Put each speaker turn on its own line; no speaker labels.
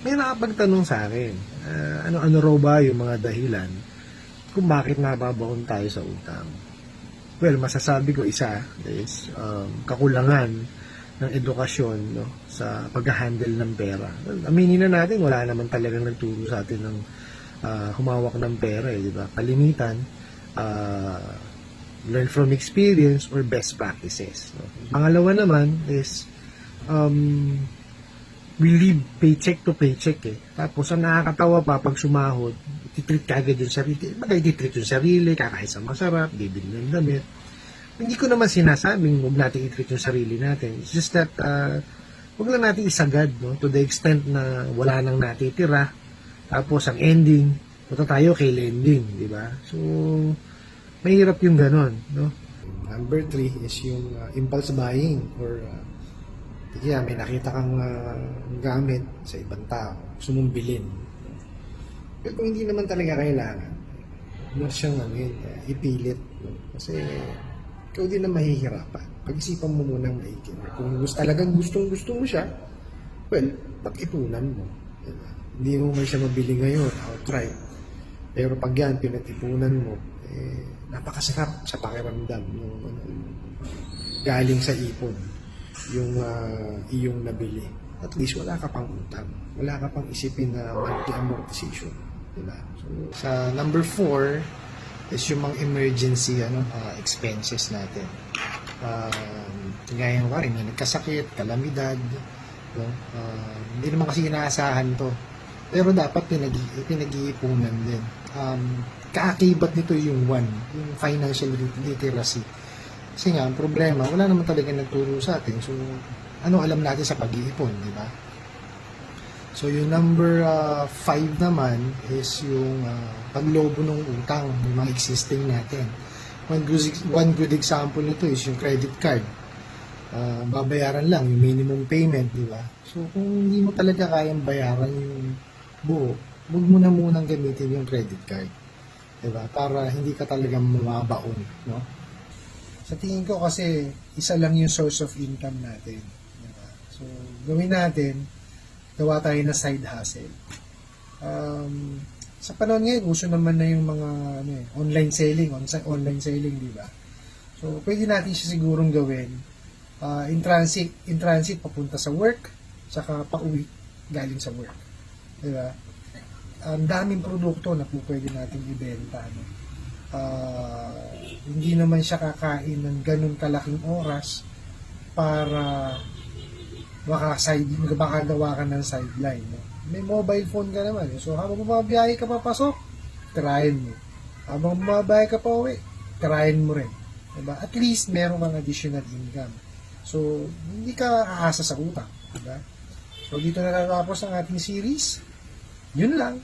may nakapagtanong sa akin, ah, ano-ano raw ba yung mga dahilan kung bakit nababaon tayo sa utang. Well, masasabi ko isa is um, kakulangan ng edukasyon no, sa pag-handle ng pera. Aminin na natin, wala naman talagang nagturo sa atin ng ah, humawak ng pera, eh, di ba? Kalimitan, ah, learn from experience or best practices. No? Pangalawa naman is um, we live paycheck to paycheck eh. Tapos ang nakakatawa pa pag sumahod, titreat ka agad yung sarili. Bagay titreat yung sarili, kakain sa masarap, bibili ng damit. Hindi ko naman sinasabing huwag natin itreat yung sarili natin. It's just that uh, huwag lang natin isagad no? to the extent na wala nang natitira. Tapos ang ending, punta tayo kay lending, di ba? So, mahirap yung ganon, no? Number three is yung uh, impulse buying or uh, kaya may nakita kang uh, gamit sa ibang tao, gusto bilhin. Pero kung hindi naman talaga kailangan, huwag siyang ano yun, uh, ipilit. Kasi ikaw din na mahihirapan. Pag-isipan mo munang maigi. Kung gusto, talagang gustong gusto mo siya, well, pag-ipunan mo. Diba? Hindi mo man siya mabili ngayon, outright. Pero pag yan, pinatipunan mo, eh, napakasarap sa pakiramdam yung ano, galing sa ipon yung ah, iyong nabili. At least wala ka pang utang. Wala ka pang isipin na monthly amortization. Diba? So, sa number four is yung mga emergency ano, ah, expenses natin. Um, gaya ng wari, may nagkasakit, kalamidad. No? Ah, hindi naman kasi inaasahan to. Pero dapat pinag pinag-iipunan din. Um, kaakibat nito yung one, yung financial literacy. Kasi nga, ang problema, wala naman talaga nagturo sa atin. So, ano alam natin sa pag-iipon, di ba? So, yung number uh, five naman is yung uh, paglobo ng utang, yung mga existing natin. One good, one good example nito is yung credit card. Uh, babayaran lang yung minimum payment, di ba? So, kung hindi mo talaga kayang bayaran yung buo, huwag mo na munang gamitin yung credit card. Di ba? Para hindi ka talaga mababaon, no? Sa tingin ko kasi isa lang yung source of income natin. Diba? So, gawin natin, gawa tayo na side hustle. Um, sa panahon ngayon, uso naman na yung mga ano eh, online selling, on online selling, di ba? So, pwede natin siya sigurong gawin uh, in transit, in transit papunta sa work, saka pauwi galing sa work. Di ba? Ang daming produkto na po pwede natin ibenta. No? Ah, hindi naman siya kakain ng ganun kalaking oras para makaside, makagawa ka ng sideline. No? May mobile phone ka naman. eh. So, habang bumabiyahe ka papasok, tirahin mo. Habang bumabiyahe ka pa uwi, tirahin mo rin. Diba? At least, meron kang additional income. So, hindi ka aasa sa utang. Diba? So, dito na natapos ang ating series. Yun lang.